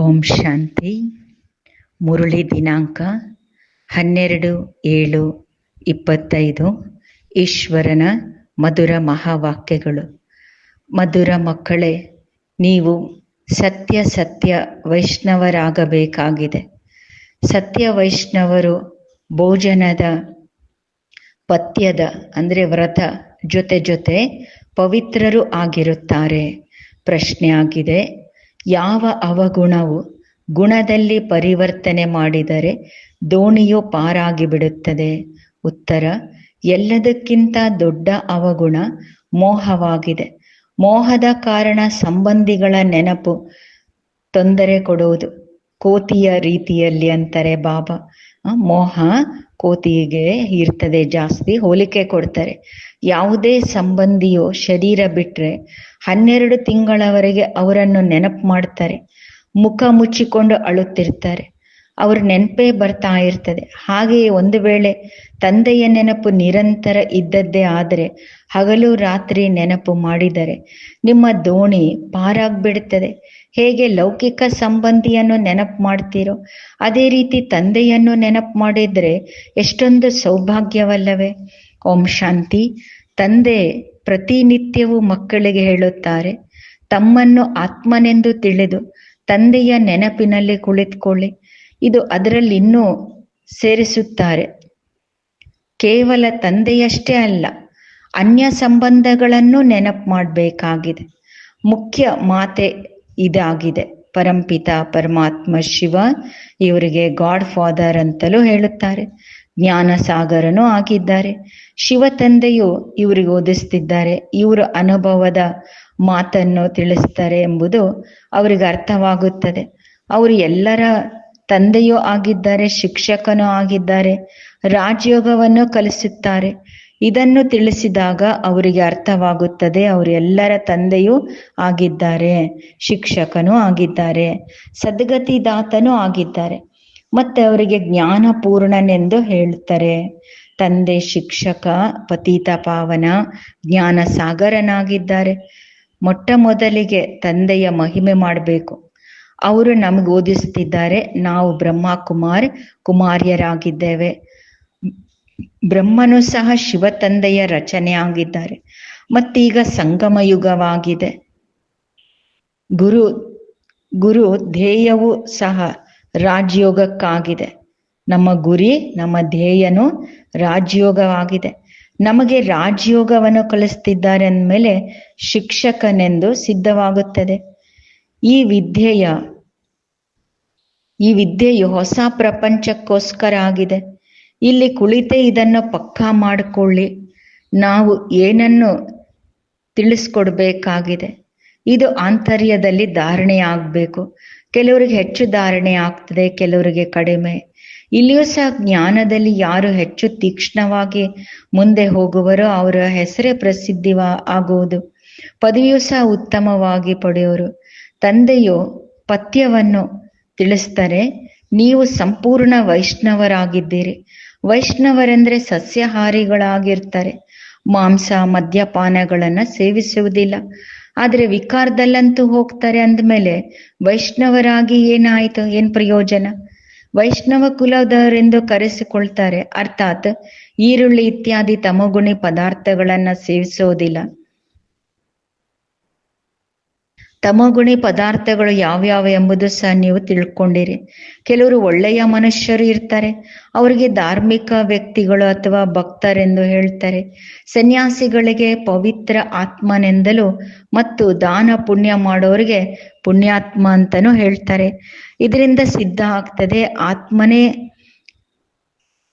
ಓಂ ಶಾಂತಿ. ಮುರುಳಿ ದಿನಾಂಕ ಹನ್ನೆರಡು ಏಳು ಇಪ್ಪತ್ತೈದು. ಈಶ್ವರನ ಮಧುರ ಮಹಾವಾಕ್ಯಗಳು. ಮಧುರ ಮಕ್ಕಳೇ, ನೀವು ಸತ್ಯ ಸತ್ಯ ವೈಷ್ಣವರಾಗಬೇಕಾಗಿದೆ. ಸತ್ಯ ವೈಷ್ಣವರು ಭೋಜನದ ಪಥ್ಯದ, ಅಂದರೆ ವ್ರತ ಜೊತೆ ಜೊತೆ ಪವಿತ್ರರು ಆಗಿರುತ್ತಾರೆ. ಪ್ರಶ್ನೆ ಆಗಿದೆ ಯಾವ ಅವಗುಣವು ಗುಣದಲ್ಲಿ ಪರಿವರ್ತನೆ ಮಾಡಿದರೆ ದೋಣಿಯು ಪಾರಾಗಿ ಬಿಡುತ್ತದೆ ಉತ್ತರ, ಎಲ್ಲದಕ್ಕಿಂತ ದೊಡ್ಡ ಅವಗುಣ ಮೋಹವಾಗಿದೆ. ಮೋಹದ ಕಾರಣ ಸಂಬಂಧಿಗಳ ನೆನಪು ತೊಂದರೆ ಕೊಡುವುದು. ಕೋತಿಯ ರೀತಿಯಲ್ಲಿ ಅಂತಾರೆ ಬಾಬಾ. ಮೋಹ ಕೋತಿಗೆ ಇರ್ತದೆ, ಜಾಸ್ತಿ ಹೋಲಿಕೆ ಕೊಡ್ತಾರೆ. ಯಾವುದೇ ಸಂಬಂಧಿಯೋ ಶರೀರ ಬಿಟ್ರೆ ಹನ್ನೆರಡು ತಿಂಗಳವರೆಗೆ ಅವರನ್ನು ನೆನಪು ಮಾಡ್ತಾರೆ. ಮುಖ ಮುಚ್ಚಿಕೊಂಡು ಅಳುತ್ತಿರ್ತಾರೆ. ಅವ್ರ ನೆನಪೇ ಬರ್ತಾ ಇರ್ತದೆ. ಹಾಗೆಯೇ ಒಂದು ವೇಳೆ ತಂದೆಯ ನೆನಪು ನಿರಂತರ ಇದ್ದದ್ದೇ ಆದರೆ ಹಗಲು ರಾತ್ರಿ ನೆನಪು ಮಾಡಿದರೆ ನಿಮ್ಮ ದೋಣಿ ಪಾರಾಗ್ಬಿಡುತ್ತದೆ ಹೇಗೆ ಲೌಕಿಕ ಸಂಬಂಧಿಯನ್ನು ನೆನಪು ಮಾಡ್ತೀರೋ ಅದೇ ರೀತಿ ತಂದೆಯನ್ನು ನೆನಪು ಮಾಡಿದ್ರೆ ಎಷ್ಟೊಂದು ಸೌಭಾಗ್ಯವಲ್ಲವೇ. ಓಂ ಶಾಂತಿ. ತಂದೆ ಪ್ರತಿನಿತ್ಯವೂ ಮಕ್ಕಳಿಗೆ ಹೇಳುತ್ತಾರೆ, ತಮ್ಮನ್ನು ಆತ್ಮನೆಂದು ತಿಳಿದು ತಂದೆಯ ನೆನಪಿನಲ್ಲಿ ಕುಳಿತುಕೊಳ್ಳಿ. ಇದು ಅದರಲ್ಲಿ ಇನ್ನೂ ಸೇರಿಸುತ್ತಾರೆ. ಕೇವಲ ತಂದೆಯಷ್ಟೇ ಅಲ್ಲ, ಅನ್ಯ ಸಂಬಂಧಗಳನ್ನು ನೆನಪು ಮಾಡಬೇಕಾಗಿದೆ. ಮುಖ್ಯ ಮಾತೆ ಇದಾಗಿದೆ. ಪರಂಪಿತ ಪರಮಾತ್ಮ ಶಿವ ಇವರಿಗೆ ಗಾಡ್ ಫಾದರ್ ಅಂತಲೂ ಹೇಳುತ್ತಾರೆ. ಜ್ಞಾನ ಸಾಗರನೂ ಆಗಿದ್ದಾರೆ. ಶಿವ ತಂದೆಯು ಇವರಿಗೆ ಓದಿಸ್ತಿದ್ದಾರೆ ಇವರ ಅನುಭವದ ಮಾತನ್ನು ತಿಳಿಸ್ತಾರೆ ಎಂಬುದು ಅವರಿಗೆ ಅರ್ಥವಾಗುತ್ತದೆ. ಅವರು ಎಲ್ಲರ ತಂದೆಯೂ ಆಗಿದ್ದಾರೆ, ಶಿಕ್ಷಕನೂ ಆಗಿದ್ದಾರೆ, ರಾಜಯೋಗವನ್ನು ಕಲಿಸುತ್ತಾರೆ. ಇದನ್ನು ತಿಳಿಸಿದಾಗ ಅವರಿಗೆ ಅರ್ಥವಾಗುತ್ತದೆ, ಅವರು ಎಲ್ಲರ ತಂದೆಯೂ ಆಗಿದ್ದಾರೆ, ಶಿಕ್ಷಕನೂ ಆಗಿದ್ದಾರೆ, ಸದ್ಗತಿದಾತನೂ ಆಗಿದ್ದಾರೆ. ಮತ್ತೆ ಅವರಿಗೆ ಜ್ಞಾನ ಪೂರ್ಣನೆಂದು ಹೇಳ್ತಾರೆ ತಂದೆ ಶಿಕ್ಷಕ ಪತೀತ ಪಾವನ ಜ್ಞಾನ ಸಾಗರನಾಗಿದ್ದಾರೆ ಮೊಟ್ಟ ಮೊದಲಿಗೆ ತಂದೆಯ ಮಹಿಮೆ ಮಾಡಬೇಕು. ಅವರು ನಮಗೆ ಓದಿಸುತ್ತಿದ್ದಾರೆ ನಾವು ಬ್ರಹ್ಮ ಕುಮಾರ್ ಕುಮಾರ್ಯರಾಗಿದ್ದೇವೆ. ಬ್ರಹ್ಮನು ಸಹ ಶಿವ ತಂದೆಯ ರಚನೆ ಆಗಿದ್ದಾರೆ. ಮತ್ತೀಗ ಸಂಗಮ ಯುಗವಾಗಿದೆ ಗುರು ಗುರು ಧ್ಯೇಯವು ಸಹ ರಾಜಯೋಗಕ್ಕಾಗಿದೆ. ನಮ್ಮ ಗುರಿ, ನಮ್ಮ ಧ್ಯೇಯನು ರಾಜ್ಯೋಗವಾಗಿದೆ. ನಮಗೆ ರಾಜ್ಯೋಗವನ್ನು ಕಲಿಸ್ತಿದ್ದಾರೆ ಅಂದಮೇಲೆ ಶಿಕ್ಷಕನೆಂದು ಸಿದ್ಧವಾಗುತ್ತದೆ. ಈ ವಿದ್ಯೆಯ, ಈ ವಿದ್ಯೆಯು ಹೊಸ ಪ್ರಪಂಚಕ್ಕೋಸ್ಕರ ಆಗಿದೆ. ಇಲ್ಲಿ ಕುಳಿತೇ ಇದನ್ನು ಪಕ್ಕಾ ಮಾಡಿಕೊಳ್ಳಿ. ನಾವು ಏನನ್ನು ತಿಳಿಸ್ಕೊಡ್ಬೇಕಾಗಿದೆ? ಇದು ಆಂತರ್ಯದಲ್ಲಿ ಧಾರಣೆ ಆಗಬೇಕು ಕೆಲವರಿಗೆ ಹೆಚ್ಚು ಧಾರಣೆ ಆಗ್ತದೆ, ಕೆಲವರಿಗೆ ಕಡಿಮೆ. ಇಲ್ಲಿಯೂ ಸಹ ಜ್ಞಾನದಲ್ಲಿ ಯಾರು ಹೆಚ್ಚು ತೀಕ್ಷ್ಣವಾಗಿ ಮುಂದೆ ಹೋಗುವರೋ ಅವರ ಹೆಸರೇ ಪ್ರಸಿದ್ಧಿ ಆಗುವುದು. ಪದವಿಯೂ ಸಹ ಉತ್ತಮವಾಗಿ ಪಡೆಯೋರು. ತಂದೆಯು ಪಥ್ಯವನ್ನು ತಿಳಿಸ್ತಾರೆ ನೀವು ಸಂಪೂರ್ಣ ವೈಷ್ಣವರಾಗಿದ್ದೀರಿ. ವೈಷ್ಣವರೆಂದ್ರೆ ಸಸ್ಯಾಹಾರಿಗಳಾಗಿರ್ತಾರೆ. ಮಾಂಸ, ಮದ್ಯಪಾನಗಳನ್ನ ಸೇವಿಸುವುದಿಲ್ಲ. ಆದ್ರೆ ವಿಕಾರದಲ್ಲಂತೂ ಹೋಗ್ತಾರೆ ಅಂದಮೇಲೆ ವೈಷ್ಣವರಾಗಿ ಏನಾಯ್ತು? ಏನ್ ಪ್ರಯೋಜನ? ವೈಷ್ಣವ ಕುಲದವರೆಂದು ಕರೆಸಿಕೊಳ್ತಾರೆ. ಅರ್ಥಾತ್ ಈರುಳ್ಳಿ ಇತ್ಯಾದಿ ತಮಗುಣಿ ಪದಾರ್ಥಗಳನ್ನ ಸೇವಿಸೋದಿಲ್ಲ. ತಮಗುಣಿ ಪದಾರ್ಥಗಳು ಯಾವ್ಯಾವ ಎಂಬುದು ಸಹ ನೀವು ತಿಳ್ಕೊಂಡಿರಿ. ಕೆಲವರು ಒಳ್ಳೆಯ ಮನುಷ್ಯರು ಇರ್ತಾರೆ. ಅವರಿಗೆ ಧಾರ್ಮಿಕ ವ್ಯಕ್ತಿಗಳು ಅಥವಾ ಭಕ್ತರೆಂದು ಹೇಳ್ತಾರೆ. ಸನ್ಯಾಸಿಗಳಿಗೆ ಪವಿತ್ರ ಆತ್ಮನೆಂದಲೂ ಮತ್ತು ದಾನ ಪುಣ್ಯ ಮಾಡೋರಿಗೆ ಪುಣ್ಯಾತ್ಮ ಅಂತನೂ ಹೇಳ್ತಾರೆ. ಇದರಿಂದ ಸಿದ್ಧ ಆಗ್ತದೆ, ಆತ್ಮನೇ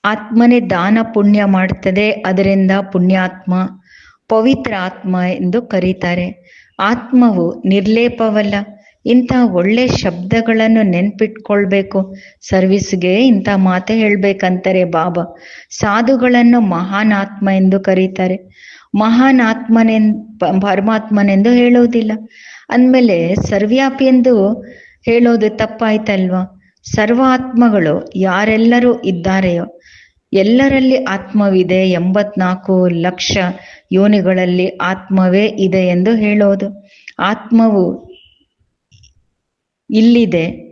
ಆತ್ಮನೇ ದಾನ ಪುಣ್ಯ ಮಾಡ್ತದೆ, ಅದರಿಂದ ಪುಣ್ಯಾತ್ಮ, ಪವಿತ್ರ ಆತ್ಮ ಎಂದು ಕರೀತಾರೆ. ಆತ್ಮವು ನಿರ್ಲೇಪವಲ್ಲ. ಇಂಥ ಒಳ್ಳೆ ಶಬ್ದಗಳನ್ನು ನೆನ್ಪಿಟ್ಕೊಳ್ಬೇಕು. ಸರ್ವಿಸ್ಗೆ ಇಂಥ ಮಾತೆ ಹೇಳ್ಬೇಕಂತಾರೆ ಬಾಬಾ. ಸಾಧುಗಳನ್ನು ಮಹಾನ್ ಆತ್ಮ ಎಂದು ಕರೀತಾರೆ. ಮಹಾನ್ ಆತ್ಮನೆನ್ ಪ- ಪರಮಾತ್ಮನೆಂದು ಹೇಳೋದಿಲ್ಲ. ಅಂದಮೇಲೆ ಸರ್ವ್ಯಾಪಿ ಎಂದು ಹೇಳೋದು ತಪ್ಪಾಯ್ತಲ್ವಾ? ಸರ್ವ ಆತ್ಮಗಳು ಯಾರೆಲ್ಲರೂ ಇದ್ದಾರೆಯೋ? ಎಲ್ಲರಲ್ಲಿ ಆತ್ಮವಿದೆ ಎಂಬತ್ನಾಲ್ಕು ಲಕ್ಷ ಯೋನಿಗಳಲ್ಲಿ ಆತ್ಮವೇ ಇದೆ ಎಂದು ಹೇಳೋದು. ಆತ್ಮವು ಇಲ್ಲಿದೆ.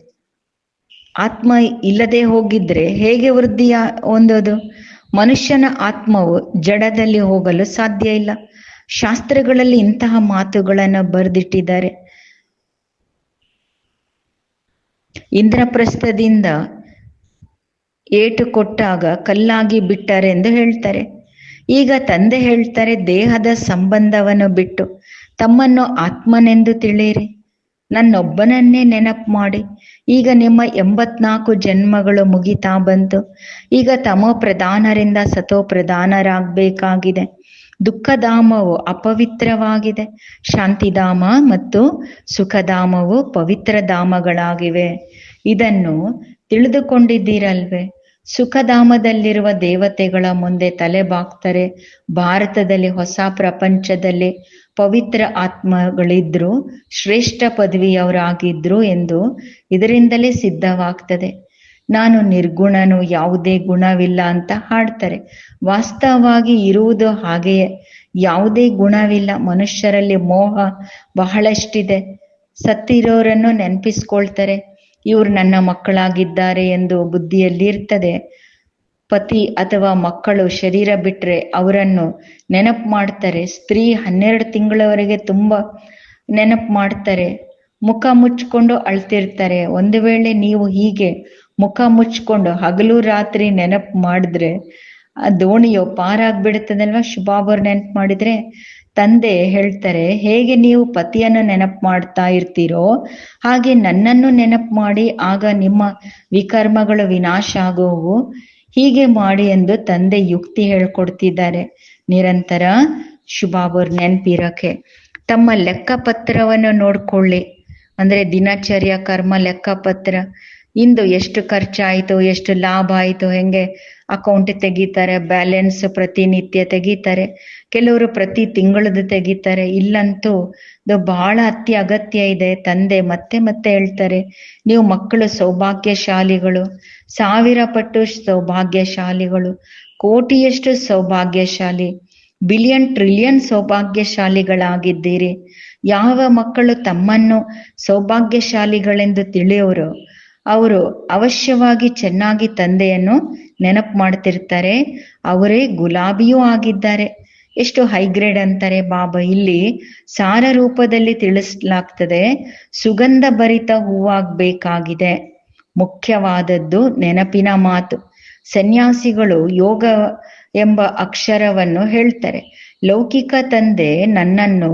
ಆತ್ಮ ಇಲ್ಲದೆ ಹೋಗಿದ್ರೆ ಹೇಗೆ ವೃದ್ಧಿಯ ಹೊಂದೋದು ಮನುಷ್ಯನ ಆತ್ಮವು ಜಡದಲ್ಲಿ ಹೋಗಲು ಸಾಧ್ಯ ಇಲ್ಲ. ಶಾಸ್ತ್ರಗಳಲ್ಲಿ ಇಂತಹ ಮಾತುಗಳನ್ನು ಬರೆದಿಟ್ಟಿದ್ದಾರೆ. ಇಂದ್ರಪ್ರಸ್ಥದಿಂದ ಏಟು ಕೊಟ್ಟಾಗ ಕಲ್ಲಾಗಿ ಬಿಟ್ಟರೆ ಎಂದು ಹೇಳ್ತಾರೆ. ಈಗ ತಂದೆ ಹೇಳ್ತಾರೆ, ದೇಹದ ಸಂಬಂಧವನ್ನು ಬಿಟ್ಟು ತಮ್ಮನ್ನು ಆತ್ಮನೆಂದು ತಿಳಿಯಿರಿ. ನನ್ನೊಬ್ಬನನ್ನೇ ನೆನಪು ಮಾಡಿ. ಈಗ ನಿಮ್ಮ ಎಂಬತ್ನಾಲ್ಕು ಜನ್ಮಗಳು ಮುಗಿತಾ ಬಂತು. ಈಗ ತಮೋ ಪ್ರಧಾನರಿಂದ ಸತೋ ಪ್ರಧಾನರಾಗಬೇಕಾಗಿದೆ. ದುಃಖಧಾಮವು ಅಪವಿತ್ರವಾಗಿದೆ. ಶಾಂತಿಧಾಮ ಮತ್ತು ಸುಖಧಾಮವು ಪವಿತ್ರ ಧಾಮಗಳಾಗಿವೆ. ಇದನ್ನು ತಿಳಿದುಕೊಂಡಿದ್ದೀರಲ್ವೇ? ಸುಖಧಾಮದಲ್ಲಿರುವ ದೇವತೆಗಳ ಮುಂದೆ ತಲೆ ಬಾಗ್ತಾರೆ ಭಾರತದಲ್ಲಿ ಹೊಸ ಪ್ರಪಂಚದಲ್ಲಿ ಪವಿತ್ರ ಆತ್ಮಗಳಿದ್ರು, ಶ್ರೇಷ್ಠ ಪದವಿಯವರಾಗಿದ್ರು ಎಂದು ಇದರಿಂದಲೇ ಸಿದ್ಧವಾಗ್ತದೆ. ನಾನು ನಿರ್ಗುಣನು, ಯಾವುದೇ ಗುಣವಿಲ್ಲ ಅಂತ ಹಾಡ್ತಾರೆ. ವಾಸ್ತವವಾಗಿ ಇರುವುದು ಹಾಗೆಯೇ. ಯಾವುದೇ ಗುಣವಿಲ್ಲ, ಮನುಷ್ಯರಲ್ಲಿ ಮೋಹ ಬಹಳಷ್ಟಿದೆ. ಸತ್ತಿರೋರನ್ನು ನೆನಪಿಸ್ಕೊಳ್ತಾರೆ. ಇವ್ರು ನನ್ನ ಮಕ್ಕಳಾಗಿದ್ದಾರೆ ಎಂದು ಬುದ್ಧಿಯಲ್ಲಿ ಇರ್ತದೆ ಪತಿ ಅಥವಾ ಮಕ್ಕಳು ಶರೀರ ಬಿಟ್ರೆ ಅವರನ್ನು ನೆನಪು ಮಾಡ್ತಾರೆ. ಸ್ತ್ರೀ ಹನ್ನೆರಡು ತಿಂಗಳವರೆಗೆ ತುಂಬಾ ನೆನಪು ಮಾಡ್ತಾರೆ. ಮುಖ ಮುಚ್ಕೊಂಡು ಅಳ್ತಿರ್ತಾರೆ. ಒಂದು ವೇಳೆ ನೀವು ಹೀಗೆ ಮುಖ ಮುಚ್ಕೊಂಡು ಹಗಲು ರಾತ್ರಿ ನೆನಪು ಮಾಡಿದ್ರೆ, ಆ ದೋಣಿಯು ಪಾರಾಗ್ಬಿಡುತ್ತದಲ್ವಾ? ಶುಭಾಬರ್ ನೆನಪು ಮಾಡಿದ್ರೆ ತಂದೆ ಹೇಳ್ತಾರೆ, ಹೇಗೆ ನೀವು ಪತಿಯನ್ನು ನೆನಪು ಮಾಡ್ತಾ ಇರ್ತೀರೋ ಹಾಗೆ ನನ್ನನ್ನು ನೆನಪು ಮಾಡಿ, ಆಗ ನಿಮ್ಮ ವಿಕರ್ಮಗಳು ವಿನಾಶ ಆಗೋವು ಹೀಗೆ ಮಾಡಿ ಎಂದು ತಂದೆ ಯುಕ್ತಿ ಹೇಳ್ಕೊಡ್ತಿದ್ದಾರೆ. ನಿರಂತರ ಶುಭಾಬರ್ ನೆನಪಿರಕ್ಕೆ. ತಮ್ಮ ಲೆಕ್ಕಪತ್ರವನ್ನು ನೋಡ್ಕೊಳ್ಳಿ. ಅಂದ್ರೆ ದಿನಚರ್ಯ, ಕರ್ಮ, ಲೆಕ್ಕಪತ್ರ. ಇಂದು ಎಷ್ಟು ಖರ್ಚಾಯಿತು, ಎಷ್ಟು ಲಾಭ ಆಯಿತು, ಹೆಂಗೆ ಅಕೌಂಟ್ ತೆಗಿತಾರೆ, ಬ್ಯಾಲೆನ್ಸ್ ಪ್ರತಿನಿತ್ಯ ತೆಗಿತಾರೆ. ಕೆಲವರು ಪ್ರತಿ ತಿಂಗಳದ್ದು ತೆಗಿತಾರೆ. ಇಲ್ಲಂತೂ ಇದು ಬಹಳ ಅತಿ ಅಗತ್ಯ ಇದೆ. ತಂದೆ ಮತ್ತೆ ಮತ್ತೆ ಹೇಳ್ತಾರೆ, ನೀವು ಮಕ್ಕಳು ಸೌಭಾಗ್ಯಶಾಲಿಗಳು. ಸಾವಿರ ಪಟ್ಟು ಸೌಭಾಗ್ಯಶಾಲಿಗಳು. ಕೋಟಿಯಷ್ಟು ಸೌಭಾಗ್ಯಶಾಲಿ, ಬಿಲಿಯನ್ ಟ್ರಿಲಿಯನ್ ಸೌಭಾಗ್ಯಶಾಲಿಗಳಾಗಿದ್ದೀರಿ. ಯಾವ ಮಕ್ಕಳು ತಮ್ಮನ್ನು ಸೌಭಾಗ್ಯಶಾಲಿಗಳೆಂದು ತಿಳಿಯೋರು? ಅವರು ಅವಶ್ಯವಾಗಿ ಚೆನ್ನಾಗಿ ತಂದೆಯನ್ನು ನೆನಪು ಮಾಡ್ತಿರ್ತಾರೆ. ಅವರೇ ಗುಲಾಬಿಯೂ ಆಗಿದ್ದಾರೆ. ಎಷ್ಟು ಹೈಗ್ರೇಡ್ ಅಂತಾರೆ ಬಾಬಾ? ಇಲ್ಲಿ ಸಾರ ರೂಪದಲ್ಲಿ ತಿಳಿಸಲಾಗ್ತದೆ, ಸುಗಂಧ ಭರಿತ ಹೂವಾಗಬೇಕಾಗಿದೆ. ಮುಖ್ಯವಾದದ್ದು ನೆನಪಿನ ಮಾತು. ಸನ್ಯಾಸಿಗಳು ಯೋಗ ಎಂಬ ಅಕ್ಷರವನ್ನು ಹೇಳ್ತಾರೆ. ಲೌಕಿಕ ತಂದೆ ನನ್ನನ್ನು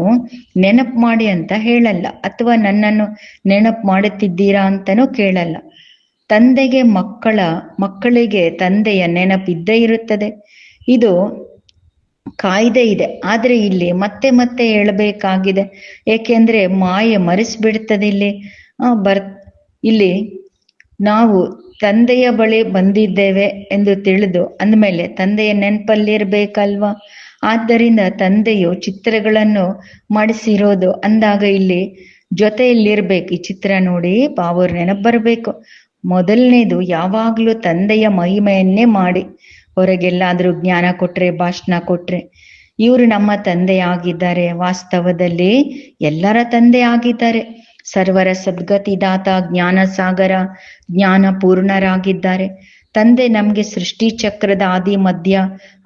ನೆನಪು ಮಾಡಿ ಅಂತ ಹೇಳಲ್ಲ, ಅಥವಾ ನನ್ನನ್ನು ನೆನಪು ಮಾಡುತ್ತಿದ್ದೀರಾ ಅಂತನೂ ಕೇಳಲ್ಲ. ತಂದೆಗೆ ಮಕ್ಕಳ, ಮಕ್ಕಳಿಗೆ ತಂದೆಯ ನೆನಪಿದ್ದೇ ಇರುತ್ತದೆ. ಇದು ಕಾಯ್ದೆ ಇದೆ. ಆದ್ರೆ ಇಲ್ಲಿ ಮತ್ತೆ ಮತ್ತೆ ಹೇಳಬೇಕಾಗಿದೆ. ಏಕೆಂದ್ರೆ ಮಾಯೆ ಮರೆಸ್ಬಿಡ್ತದೆ ಇಲ್ಲಿ ಆ, ಬರ್, ಇಲ್ಲಿ ನಾವು ತಂದೆಯ ಬಳಿ ಬಂದಿದ್ದೇವೆ ಎಂದು ತಿಳಿದು ಅಂದಮೇಲೆ ತಂದೆಯ ನೆನಪಲ್ಲಿರ್ಬೇಕಲ್ವಾ? ಆದ್ದರಿಂದ ತಂದೆಯು ಚಿತ್ರಗಳನ್ನು ಮಾಡಿಸಿರೋದು ಅಂದಾಗ ಇಲ್ಲಿ ಜೊತೆಯಲ್ಲಿರ್ಬೇಕು. ಈ ಚಿತ್ರ ನೋಡಿ ಪಾವರ್ ನೆನಪು ಬರಬೇಕು. ಮೊದಲನೇದು ಯಾವಾಗ್ಲೂ ತಂದೆಯ ಮಹಿಮೆಯನ್ನೇ ಮಾಡಿ. ಹೊರಗೆಲ್ಲಾದ್ರೂ ಜ್ಞಾನ ಕೊಟ್ರೆ, ಭಾಷಣ ಕೊಟ್ರೆ, ಇವರು ನಮ್ಮ ತಂದೆ ಆಗಿದ್ದಾರೆ ವಾಸ್ತವದಲ್ಲಿ ಎಲ್ಲರ ತಂದೆ ಆಗಿದ್ದಾರೆ ಸರ್ವರ ಸದ್ಗತಿದಾತ ಜ್ಞಾನ ಸಾಗರ ಜ್ಞಾನ ಪೂರ್ಣರಾಗಿದ್ದಾರೆ ತಂದೆ ನಮ್ಗೆ ಸೃಷ್ಟಿ ಚಕ್ರದ ಆದಿ ಮಧ್ಯ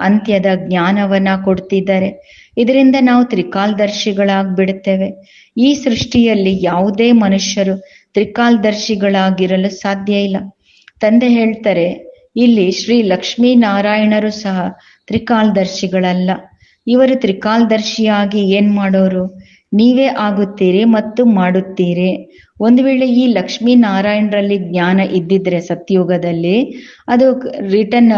ಅಂತ್ಯದ ಜ್ಞಾನವನ್ನ ಕೊಡ್ತಿದ್ದಾರೆ. ಇದರಿಂದ ನಾವು ತ್ರಿಕಾಲದರ್ಶಿಗಳಾಗ್ಬಿಡ್ತೇವೆ. ಈ ಸೃಷ್ಟಿಯಲ್ಲಿ ಯಾವುದೇ ಮನುಷ್ಯರು ತ್ರಿಕಾಲದರ್ಶಿಗಳಾಗಿರಲು ಸಾಧ್ಯ ಇಲ್ಲ. ತಂದೆ ಹೇಳ್ತಾರೆ ಇಲ್ಲಿ ಶ್ರೀ ಲಕ್ಷ್ಮೀ ನಾರಾಯಣರು ಸಹ ತ್ರಿಕಾಲದರ್ಶಿಗಳಲ್ಲ. ಇವರು ತ್ರಿಕಾಲದರ್ಶಿಯಾಗಿ ಏನ್ ಮಾಡೋರು? ನೀವೇ ಆಗುತ್ತೀರಿ ಮತ್ತು ಮಾಡುತ್ತೀರಿ. ಒಂದು ವೇಳೆ ಈ ಲಕ್ಷ್ಮೀ ನಾರಾಯಣರಲ್ಲಿ ಜ್ಞಾನ ಇದ್ದಿದ್ರೆ ಸತ್ಯುಗದಲ್ಲಿ, ಅದು ರಿಟರ್ನ್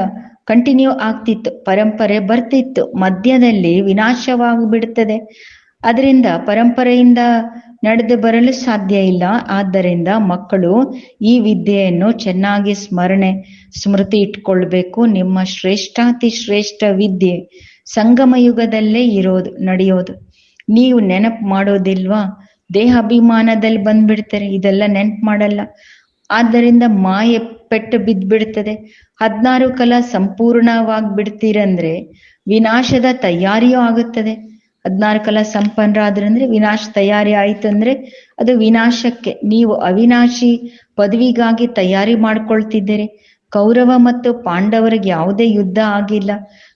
ಕಂಟಿನ್ಯೂ ಆಗ್ತಿತ್ತು, ಪರಂಪರೆ ಬರ್ತಿತ್ತು, ಮಧ್ಯದಲ್ಲಿ ವಿನಾಶವಾಗಿಬಿಡುತ್ತದೆ ಅದರಿಂದ ಪರಂಪರೆಯಿಂದ ನಡೆದು ಬರಲು ಸಾಧ್ಯ ಇಲ್ಲ. ಆದ್ದರಿಂದ ಮಕ್ಕಳು ಈ ವಿದ್ಯೆಯನ್ನು ಚೆನ್ನಾಗಿ ಸ್ಮರಣೆ, ಸ್ಮೃತಿ ಇಟ್ಕೊಳ್ಬೇಕು. ನಿಮ್ಮ ಶ್ರೇಷ್ಠಾತಿ ಶ್ರೇಷ್ಠ ವಿದ್ಯೆ ಸಂಗಮ ಯುಗದಲ್ಲೇ ಇರೋದು, ನಡೆಯೋದು. ನೀವು ನೆನಪು ಮಾಡೋದಿಲ್ವಾ? ದೇಹಾಭಿಮಾನದಲ್ಲಿ ಬಂದ್ಬಿಡ್ತಾರೆ. ಇದೆಲ್ಲ ನೆನಪು ಮಾಡಲ್ಲ. ಆದ್ದರಿಂದ ಮಾಯೆ ಪೆಟ್ಟು ಬಿದ್ದ್ಬಿಡ್ತದೆ. ಹದ್ನಾರು ಕಲ ಸಂಪೂರ್ಣವಾಗಿ ಬಿಡ್ತೀರಂದ್ರೆ ವಿನಾಶದ ತಯಾರಿಯೂ ಆಗುತ್ತದೆ. ಹದ್ನಾರು ಕಲ ಸಂಪನ್ನರಾದ್ರಂದ್ರೆ ವಿನಾಶ ತಯಾರಿ ಆಯ್ತು ಅಂದ್ರೆ ಅದು ವಿನಾಶಕ್ಕೆ. ನೀವು ಅವಿನಾಶಿ ಪದವಿಗಾಗಿ ತಯಾರಿ ಮಾಡ್ಕೊಳ್ತಿದ್ದೀರಿ. ಕೌರವ ಮತ್ತು ಪಾಂಡವರಿಗೆ ಯಾವುದೇ ಯುದ್ಧ ಆಗಿಲ್ಲ.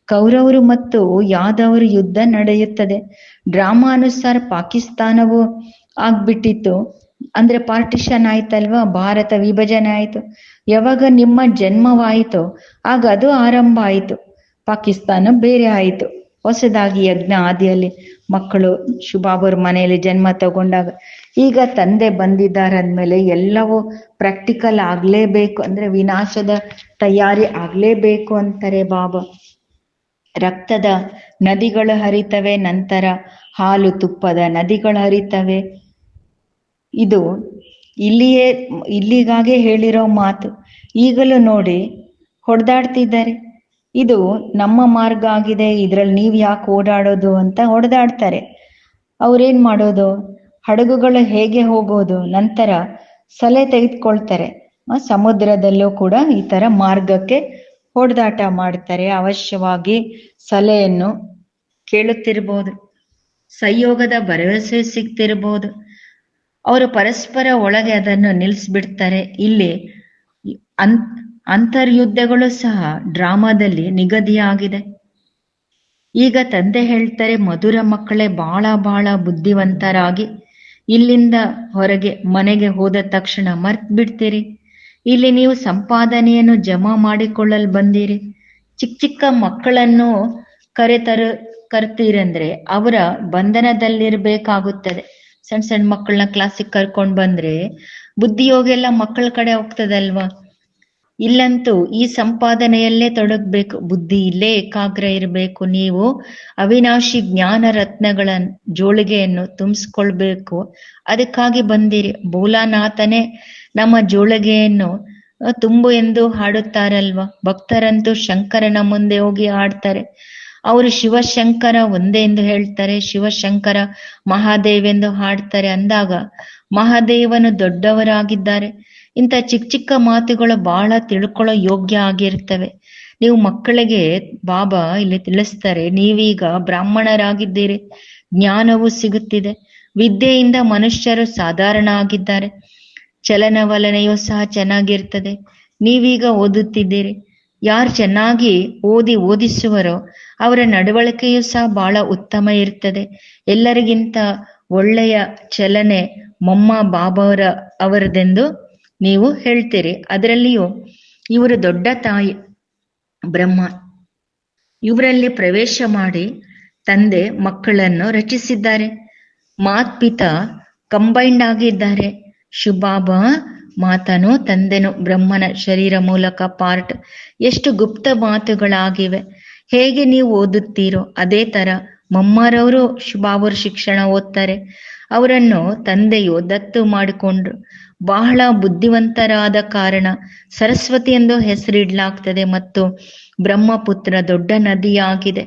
ಕೌರವರು ಮತ್ತು ಯಾದವರು ಯುದ್ಧ ನಡೆಯುತ್ತದೆ. ಡ್ರಾಮಾ ಅನುಸಾರ ಪಾಕಿಸ್ತಾನವು ಆಗ್ಬಿಟ್ಟಿತ್ತು. ಅಂದ್ರೆ ಪಾರ್ಟಿಷನ್ ಆಯ್ತಲ್ವಾ? ಭಾರತ ವಿಭಜನೆ ಆಯ್ತು. ಯಾವಾಗ ನಿಮ್ಮ ಜನ್ಮವಾಯಿತೋ, ಆಗ ಅದು ಆರಂಭ ಆಯಿತು. ಪಾಕಿಸ್ತಾನ ಬೇರೆ ಆಯಿತು. ಹೊಸದಾಗಿ ಯಜ್ಞ ಆದಿಯಲ್ಲಿ ಮಕ್ಕಳು ಶುಭಾಬರ್ ಮನೆಯಲ್ಲಿ ಜನ್ಮ ತಗೊಂಡಾಗ ಈಗ ತಂದೆ ಬಂದಿದ್ದಾರೆ ಅಂದ್ಮೇಲೆ ಎಲ್ಲವೂ ಪ್ರಾಕ್ಟಿಕಲ್ ಆಗ್ಲೇಬೇಕು ಅಂದ್ರೆ ವಿನಾಶದ ತಯಾರಿ ಆಗ್ಲೇಬೇಕು ಅಂತಾರೆ ಬಾಬಾ. ರಕ್ತದ ನದಿಗಳು ಹರಿತವೆ, ನಂತರ ಹಾಲು ತುಪ್ಪದ ನದಿಗಳು ಹರಿತವೆ. ಇದು ಇಲ್ಲಿಯೇ, ಇಲ್ಲಿಗಾಗೆ ಹೇಳಿರೋ ಮಾತು. ಈಗಲೂ ನೋಡಿ, ಹೊಡೆದಾಡ್ತಿದ್ದಾರೆ. ಇದು ನಮ್ಮ ಮಾರ್ಗ ಆಗಿದೆ, ಇದ್ರಲ್ಲಿ ನೀವ್ ಯಾಕೆ ಓಡಾಡೋದು ಅಂತ ಹೊಡೆದಾಡ್ತಾರೆ ಅವ್ರೇನ್ ಮಾಡೋದು? ಹಡಗುಗಳು ಹೇಗೆ ಹೋಗೋದು? ನಂತರ ಸಲೆ ತೆಗೆದುಕೊಳ್ತಾರೆ. ಸಮುದ್ರದಲ್ಲೂ ಕೂಡ ಈ ತರ ಮಾರ್ಗಕ್ಕೆ ಹೊಡೆದಾಟ ಮಾಡ್ತಾರೆ. ಅವಶ್ಯವಾಗಿ ಸಲಹೆಯನ್ನು ಕೇಳುತ್ತಿರ್ಬೋದು. ಸಂಯೋಗದ ಭರವಸೆ ಸಿಗ್ತಿರ್ಬೋದು. ಅವರು ಪರಸ್ಪರ ಒಳಗೆ ಅದನ್ನು ನಿಲ್ಲಿಸ್ಬಿಡ್ತಾರೆ ಇಲ್ಲಿ ಅನ್ ಅಂತರ್ಯುದ್ಧಗಳು ಸಹ ಡ್ರಾಮಾದಲ್ಲಿ ನಿಗದಿಯಾಗಿದೆ. ಈಗ ತಂದೆ ಹೇಳ್ತಾರೆ, ಮಧುರ ಮಕ್ಕಳೇ ಬಹಳ ಬಹಳ ಬುದ್ಧಿವಂತರಾಗಿ, ಇಲ್ಲಿಂದ ಹೊರಗೆ ಮನೆಗೆ ಹೋದ ತಕ್ಷಣ ಮರ್ತ್ ಬಿಡ್ತೀರಿ ಇಲ್ಲಿ ನೀವು ಸಂಪಾದನೆಯನ್ನು ಜಮಾ ಮಾಡಿಕೊಳ್ಳಲು ಬಂದಿರಿ. ಚಿಕ್ಕ ಚಿಕ್ಕ ಮಕ್ಕಳನ್ನು ಕರೆತರು, ಕರ್ತೀರಂದ್ರೆ ಅವರ ಬಂಧನದಲ್ಲಿರ್ಬೇಕಾಗುತ್ತದೆ. ಸಣ್ಣ ಸಣ್ಣ ಮಕ್ಕಳನ್ನ ಕ್ಲಾಸಿಗೆ ಕರ್ಕೊಂಡ್ ಬಂದ್ರೆ ಬುದ್ಧಿಯೋಗ ಎಲ್ಲ ಮಕ್ಕಳ ಕಡೆ ಹೋಗ್ತದಲ್ವಾ? ಇಲ್ಲಂತೂ ಈ ಸಂಪಾದನೆಯಲ್ಲೇ ತೊಡಗ್ಬೇಕು, ಬುದ್ಧಿ ಇಲ್ಲೇ ಏಕಾಗ್ರ ಇರಬೇಕು, ನೀವು ಅವಿನಾಶಿ ಜ್ಞಾನ ರತ್ನಗಳ ಜೋಳಿಗೆಯನ್ನು ತುಂಬಿಸ್ಕೊಳ್ಬೇಕು. ಅದಕ್ಕಾಗಿ ಬಂದಿರಿ. ಭೋಲಾನಾಥನೇ ನಮ್ಮ ಜೋಳಿಗೆಯನ್ನು ತುಂಬು ಎಂದು ಹಾಡುತ್ತಾರಲ್ವ? ಭಕ್ತರಂತೂ ಶಂಕರನ ಮುಂದೆ ಹೋಗಿ ಹಾಡ್ತಾರೆ. ಅವರು ಶಿವಶಂಕರ ಒಂದೇ ಎಂದು ಹೇಳ್ತಾರೆ, ಶಿವಶಂಕರ ಮಹಾದೇವ್ ಎಂದು ಹಾಡ್ತಾರೆ. ಅಂದಾಗ ಮಹಾದೇವನು ದೊಡ್ಡವರಾಗಿದ್ದಾರೆ. ಇಂಥ ಚಿಕ್ಕ ಚಿಕ್ಕ ಮಾತುಗಳು ಬಹಳ ತಿಳ್ಕೊಳ್ಳೋ ಯೋಗ್ಯ ಆಗಿರ್ತವೆ. ನೀವು ಮಕ್ಕಳಿಗೆ ಬಾಬಾ ಇಲ್ಲಿ ತಿಳಿಸ್ತಾರೆ, ನೀವೀಗ ಬ್ರಾಹ್ಮಣರಾಗಿದ್ದೀರಿ, ಜ್ಞಾನವು ಸಿಗುತ್ತಿದೆ. ವಿದ್ಯೆಯಿಂದ ಮನುಷ್ಯರು ಸಾಧಾರಣ ಆಗಿದ್ದಾರೆ. ಚಲನವಲನೆಯೂ ಸಹ ಚೆನ್ನಾಗಿರ್ತದೆ. ನೀವೀಗ ಓದುತ್ತಿದ್ದೀರಿ. ಯಾರು ಚೆನ್ನಾಗಿ ಓದಿ ಓದಿಸುವರೋ ಅವರ ನಡವಳಿಕೆಯೂ ಸಹ ಬಹಳ ಉತ್ತಮ ಇರ್ತದೆ. ಎಲ್ಲರಿಗಿಂತ ಒಳ್ಳೆಯ ಚಲನೆ ಮೊಮ್ಮ ಬಾಬಾರ ಅವರದೆಂದು ನೀವು ಹೇಳ್ತೀರಿ. ಅದರಲ್ಲಿಯೂ ಇವರು ದೊಡ್ಡ ತಾಯಿ ಬ್ರಹ್ಮ. ಇವರಲ್ಲಿ ಪ್ರವೇಶ ಮಾಡಿ ತಂದೆ ಮಕ್ಕಳನ್ನು ರಚಿಸಿದ್ದಾರೆ. ಮಾತ್ಪಿತ ಕಂಬೈಂಡ್ ಆಗಿದ್ದಾರೆ. ಶುಭಾಬ ಮಾತನು ತಂದೆನು ಬ್ರಹ್ಮನ ಶರೀರ ಮೂಲಕ ಪಾರ್ಟ್. ಎಷ್ಟು ಗುಪ್ತ ಮಾತುಗಳಾಗಿವೆ. ಹೇಗೆ ನೀವು ಓದುತ್ತೀರೋ ಅದೇ ತರ ಮಮ್ಮರವರು ಶುಭಾಬರ್ ಶಿಕ್ಷಣ ಓದ್ತಾರೆ. ಅವರನ್ನು ತಂದೆಯು ದತ್ತು ಮಾಡಿಕೊಂಡ್ರು. ಬಹಳ ಬುದ್ಧಿವಂತರಾದ ಕಾರಣ ಸರಸ್ವತಿ ಎಂದು ಹೆಸರಿಡ್ಲಾಗ್ತದೆ ಮತ್ತು ಬ್ರಹ್ಮಪುತ್ರ ದೊಡ್ಡ ನದಿಯಾಗಿದೆ.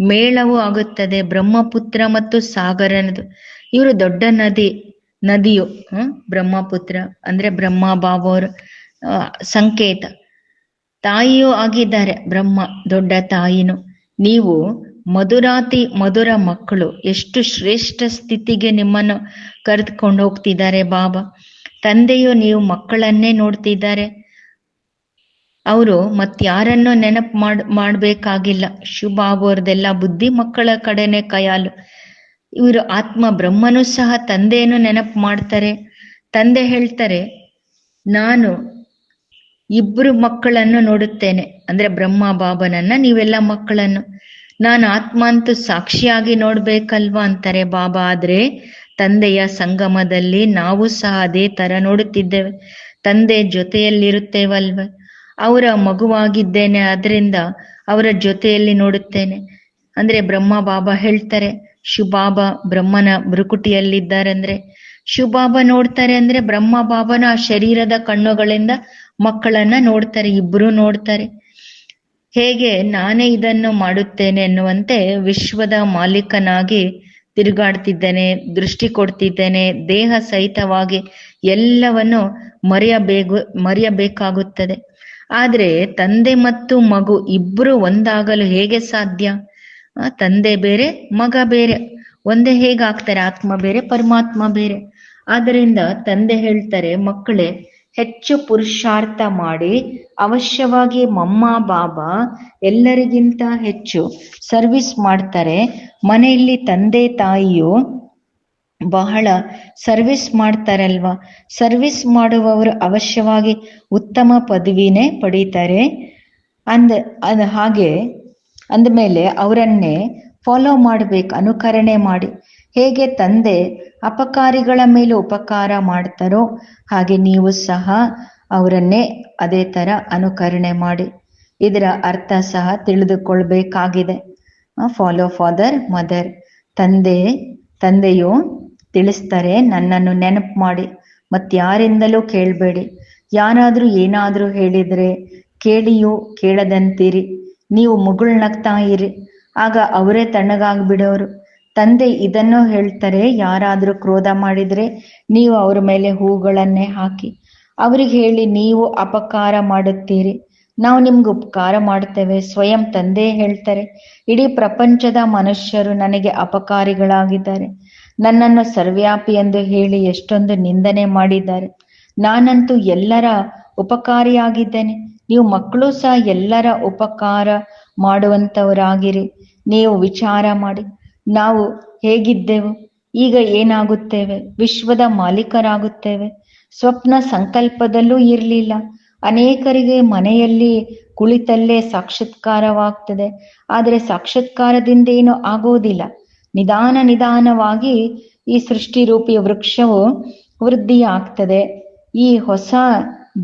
ಮೇಳವೂ ಆಗುತ್ತದೆ. ಬ್ರಹ್ಮಪುತ್ರ ಮತ್ತು ಸಾಗರನದು ಇವರು ದೊಡ್ಡ ನದಿ, ನದಿಯು, ಹ್ಮ್, ಬ್ರಹ್ಮಪುತ್ರ ಅಂದ್ರೆ ಬ್ರಹ್ಮ ಬಾಬೋರ್ ಸಂಕೇತ. ತಾಯಿಯೂ ಆಗಿದ್ದಾರೆ, ಬ್ರಹ್ಮ, ದೊಡ್ಡ ತಾಯಿನು. ನೀವು ಮಧುರಾತಿ, ಮಧುರ ಮಕ್ಕಳು, ಎಷ್ಟು ಶ್ರೇಷ್ಠ ಸ್ಥಿತಿಗೆ ನಿಮ್ಮನ್ನು ಕರೆದುಕೊಂಡು ಹೋಗ್ತಿದ್ದಾರೆ ಬಾಬಾ. ತಂದೆಯು ನೀವು ಮಕ್ಕಳನ್ನೇ ನೋಡ್ತಿದ್ದಾರೆ. ಅವರು ಮತ್ಯಾರನ್ನು ನೆನಪು ಮಾಡ್, ಮಾಡ್ಬೇಕಾಗಿಲ್ಲ. ಶುಭ ಆಗೋರ್ದೆಲ್ಲ ಬುದ್ಧಿ ಮಕ್ಕಳ ಕಡೆನೆ ಕಯಾಲು. ಇವರು ಆತ್ಮ ಬ್ರಹ್ಮನು ಸಹ ತಂದೆಯನ್ನು ನೆನಪು ಮಾಡ್ತಾರೆ. ತಂದೆ ಹೇಳ್ತಾರೆ, ನಾನು ಇಬ್ರು ಮಕ್ಕಳನ್ನು ನೋಡುತ್ತೇನೆ. ಅಂದ್ರೆ ಬ್ರಹ್ಮ ಬಾಬನನ್ನ, ನೀವೆಲ್ಲ ಮಕ್ಕಳನ್ನು. ನಾನು ಆತ್ಮ ಅಂತೂ ಸಾಕ್ಷಿಯಾಗಿ ನೋಡ್ಬೇಕಲ್ವಾ? ಅಂತಾರೆ. ಬಾಬಾ, ಆದ್ರೆ ತಂದೆಯ ಸಂಗಮದಲ್ಲಿ ನಾವು ಸಹ ಅದೇ ತರ ನೋಡುತ್ತಿದ್ದೇವೆ. ತಂದೆ ಜೊತೆಯಲ್ಲಿರುತ್ತೇವಲ್ವ? ಅವರ ಮಗುವಾಗಿದ್ದೇನೆ ಅದರಿಂದ ಅವರ ಜೊತೆಯಲ್ಲಿ ನೋಡುತ್ತೇನೆ. ಅಂದ್ರೆ ಬ್ರಹ್ಮ ಬಾಬಾ ಹೇಳ್ತಾರೆ ಶುಭಾಬ ಬ್ರಹ್ಮನ ಭ್ರುಕುಟಿಯಲ್ಲಿದ್ದಾರೆ ಅಂದ್ರೆ ಶುಭಾಬ ನೋಡ್ತಾರೆ ಅಂದ್ರೆ ಬ್ರಹ್ಮ ಬಾಬನ ಶರೀರದ ಕಣ್ಣುಗಳಿಂದ ಮಕ್ಕಳನ್ನ ನೋಡ್ತಾರೆ, ಇಬ್ರು ನೋಡ್ತಾರೆ. ಹೇಗೆ ನಾನೇ ಇದನ್ನು ಮಾಡುತ್ತೇನೆ ಎನ್ನುವಂತೆ ವಿಶ್ವದ ಮಾಲೀಕನಾಗಿ ತಿರುಗಾಡ್ತಿದ್ದೇನೆ, ದೃಷ್ಟಿ ಕೊಡ್ತಿದ್ದೇನೆ, ದೇಹ ಸಹಿತವಾಗಿ ಎಲ್ಲವನ್ನು ಮರೆಯಬೇಕು, ಮರೆಯಬೇಕಾಗುತ್ತದೆ. ಆದ್ರೆ ತಂದೆ ಮತ್ತು ಮಗು ಇಬ್ಬರು ಒಂದಾಗಲು ಹೇಗೆ ಸಾಧ್ಯ? ತಂದೆ ಬೇರೆ, ಮಗ ಬೇರೆ. ಒಂದೇ ಹೇಗಾಗ್ತಾರೆ? ಆತ್ಮ ಬೇರೆ, ಪರಮಾತ್ಮ ಬೇರೆ. ಆದ್ದರಿಂದ ತಂದೆ ಹೇಳ್ತಾರೆ, ಮಕ್ಕಳೇ ಹೆಚ್ಚು ಪುರುಷಾರ್ಥ ಮಾಡಿ ಅವಶ್ಯವಾಗಿ ಮಮ್ಮ, ಬಾಬಾ ಎಲ್ಲರಿಗಿಂತ ಹೆಚ್ಚು ಸರ್ವಿಸ್ ಮಾಡ್ತಾರೆ. ಮನೆಯಲ್ಲಿ ತಂದೆ, ತಾಯಿಯು ಬಹಳ ಸರ್ವಿಸ್ ಮಾಡ್ತಾರಲ್ವಾ? ಸರ್ವಿಸ್ ಮಾಡುವವರು ಅವಶ್ಯವಾಗಿ ಉತ್ತಮ ಪದವಿನೇ ಪಡೀತಾರೆ. ಅಂದ, ಅದ ಹಾಗೆ ಅಂದಮೇಲೆ ಅವರನ್ನೇ ಫಾಲೋ ಮಾಡ್ಬೇಕು, ಅನುಕರಣೆ ಮಾಡಿ. ಹೇಗೆ ತಂದೆ ಅಪಕಾರಿಗಳ ಮೇಲೆ ಉಪಕಾರ ಮಾಡ್ತಾರೋ ಹಾಗೆ ನೀವು ಸಹ ಅವರನ್ನೇ ಅದೇ ತರ ಅನುಕರಣೆ ಮಾಡಿ. ಇದರ ಅರ್ಥ ಸಹ ತಿಳಿದುಕೊಳ್ಬೇಕಾಗಿದೆ. ಫಾಲೋ ಫಾದರ್ ಮದರ್ ತಂದೆ, ತಂದೆಯು ತಿಳಿಸ್ತಾರೆ, ನನ್ನನ್ನು ನೆನಪು ಮಾಡಿ. ಮತ್ತಾರಿಂದಲೂ ಕೇಳಬೇಡಿ. ಯಾರಾದರೂ ಏನಾದರೂ ಹೇಳಿದರೆ ಕೇಳಿಯೂ ಕೇಳದಂತೀರಿ. ನೀವು ಮುಗುಳ್ನಗ್ತಾ ಇರಿ. ಆಗ ಅವರೇ ತಣ್ಣಗಾಗ್ಬಿಡೋರು. ತಂದೆ ಇದನ್ನು ಹೇಳ್ತಾರೆ, ಯಾರಾದರೂ ಕ್ರೋಧ ಮಾಡಿದ್ರೆ ನೀವು ಅವರ ಮೇಲೆ ಹೂಗಳನ್ನೇ ಹಾಕಿ. ಅವ್ರಿಗೆ ಹೇಳಿ, ನೀವು ಅಪಕಾರ ಮಾಡುತ್ತೀರಿ. ನಾವು ನಿಮ್ಗೆ ಉಪಕಾರ ಮಾಡ್ತೇವೆ ಸ್ವಯಂ ತಂದೆ ಹೇಳ್ತಾರೆ, ಇಡೀ ಪ್ರಪಂಚದ ಮನುಷ್ಯರು ನನಗೆ ಅಪಕಾರಿಗಳಾಗಿದ್ದಾರೆ. ನನ್ನನ್ನು ಸರ್ವ್ಯಾಪಿ ಎಂದು ಹೇಳಿ ಎಷ್ಟೊಂದು ನಿಂದನೆ ಮಾಡಿದ್ದಾರೆ. ನಾನಂತೂ ಎಲ್ಲರ ಉಪಕಾರಿಯಾಗಿದ್ದೇನೆ. ನೀವು ಮಕ್ಕಳು ಸಹ ಎಲ್ಲರ ಉಪಕಾರ ಮಾಡುವಂಥವರಾಗಿರಿ ನೀವು ವಿಚಾರ ಮಾಡಿ. ನಾವು ಹೇಗಿದ್ದೆವು? ಈಗ ಏನಾಗುತ್ತೇವೆ? ವಿಶ್ವದ ಮಾಲೀಕರಾಗುತ್ತೇವೆ? ಸ್ವಪ್ನ ಸಂಕಲ್ಪದಲ್ಲೂ ಇರಲಿಲ್ಲ. ಅನೇಕರಿಗೆ ಮನೆಯಲ್ಲಿ ಕುಳಿತಲ್ಲೇ ಸಾಕ್ಷಾತ್ಕಾರವಾಗ್ತದೆ. ಆದರೆ ಸಾಕ್ಷಾತ್ಕಾರದಿಂದ ಏನು ಆಗೋದಿಲ್ಲ ನಿಧಾನ ನಿಧಾನವಾಗಿ ಈ ಸೃಷ್ಟಿರೂಪಿ ವೃಕ್ಷವು ವೃದ್ಧಿ ಆಗ್ತದೆ ಈ ಹೊಸ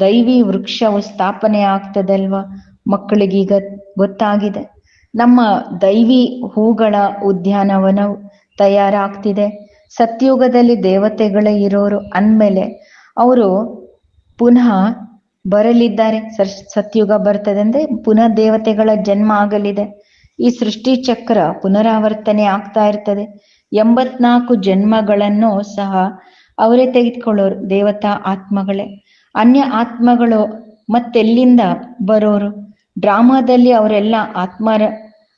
ದೈವಿ ವೃಕ್ಷವು ಸ್ಥಾಪನೆ ಆಗ್ತದಲ್ವಾ ಮಕ್ಕಳಿಗೀಗ ಗೊತ್ತಾಗಿದೆ. ನಮ್ಮ ದೈವಿ ಹೂಗಳ ಉದ್ಯಾನವನ ತಯಾರಾಗ್ತಿದೆ. ಸತ್ಯುಗದಲ್ಲಿ ದೇವತೆಗಳೇ ಇರೋರು ಅಂದಮೇಲೆ ಅವರು ಪುನಃ ಬರಲಿದ್ದಾರೆ. ಸತ್ಯುಗ ಬರ್ತದೆ ಅಂದ್ರೆ ಪುನಃ ದೇವತೆಗಳ ಜನ್ಮ ಆಗಲಿದೆ. ಈ ಸೃಷ್ಟಿ ಚಕ್ರ ಪುನರಾವರ್ತನೆ ಆಗ್ತಾ ಇರ್ತದೆ. ಎಂಬತ್ನಾಲ್ಕು ಜನ್ಮಗಳನ್ನು ಸಹ ಅವರೇ ತೆಗೆದುಕೊಳ್ಳೋರು ದೇವತಾ ಆತ್ಮಗಳೇ. ಅನ್ಯ ಆತ್ಮಗಳು ಮತ್ತೆಲ್ಲಿಂದ ಬರೋರು? ಡ್ರಾಮಾದಲ್ಲಿ ಅವರೆಲ್ಲ ಆತ್ಮರ,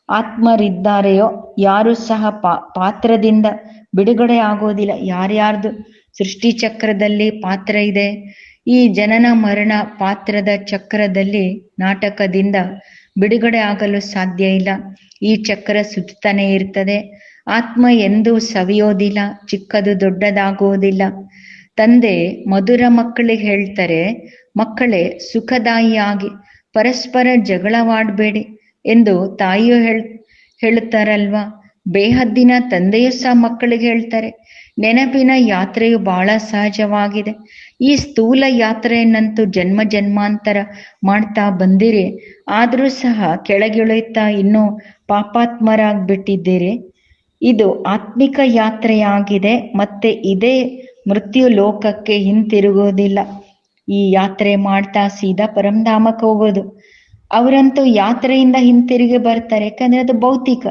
ಆತ್ಮರಿದ್ದಾರೆಯೋ, ಯಾರು ಸಹ ಪಾ, ಪಾತ್ರದಿಂದ ಬಿಡುಗಡೆ ಆಗೋದಿಲ್ಲ. ಯಾರ್ಯಾರ್ದು ಸೃಷ್ಟಿ ಚಕ್ರದಲ್ಲಿ ಪಾತ್ರ ಇದೆ, ಈ ಜನನ ಮರಣ ಪಾತ್ರದ ಚಕ್ರದಲ್ಲಿ ನಾಟಕದಿಂದ ಬಿಡುಗಡೆ ಆಗಲು ಸಾಧ್ಯ ಇಲ್ಲ. ಈ ಚಕ್ರ ಸುತ್ತಾನೆ ಇರ್ತದೆ. ಆತ್ಮ ಎಂದೂ ಸವಿಯೋದಿಲ್ಲ, ಚಿಕ್ಕದು ದೊಡ್ಡದಾಗೋದಿಲ್ಲ ತಂದೆ ಮಧುರ ಮಕ್ಕಳಿಗೆ ಹೇಳ್ತಾರೆ, ಮಕ್ಕಳೇ ಸುಖದಾಯಿಯಾಗಿ ಪರಸ್ಪರ ಜಗಳವಾಡಬೇಡಿ ಎಂದು ತಾಯಿಯು ಹೇಳ್, ಹೇಳುತ್ತಾರಲ್ವಾ? ಬೇಹದ್ದಿನ ತಂದೆಯು ಸಹ ಮಕ್ಕಳಿಗೆ ಹೇಳ್ತಾರೆ, ನೆನಪಿನ ಯಾತ್ರೆಯು ಬಹಳ ಸಹಜವಾಗಿದೆ. ಈ ಸ್ಥೂಲ ಯಾತ್ರೆಯನ್ನಂತೂ ಜನ್ಮ ಜನ್ಮಾಂತರ ಮಾಡ್ತಾ ಬಂದಿರಿ. ಆದರೂ ಸಹ ಕೆಳಗಿಳಿಯುತ್ತಾ ಇನ್ನೂ ಪಾಪಾತ್ಮರಾಗ್ಬಿಟ್ಟಿದ್ದೀರಿ. ಇದು ಆತ್ಮಿಕ ಯಾತ್ರೆಯಾಗಿದೆ, ಮತ್ತೆ ಇದೇ ಮೃತ್ಯು ಲೋಕಕ್ಕೆ ಹಿಂತಿರುಗೋದಿಲ್ಲ ಈ ಯಾತ್ರೆ ಮಾಡ್ತಾ ಸೀದಾ ಪರಮಧಾಮಕ್ಕೆ ಹೋಗೋದು. ಅವರಂತೂ ಯಾತ್ರೆಯಿಂದ ಹಿಂತಿರುಗಿ ಬರ್ತಾರೆ, ಯಾಕಂದ್ರೆ ಅದು ಭೌತಿಕ.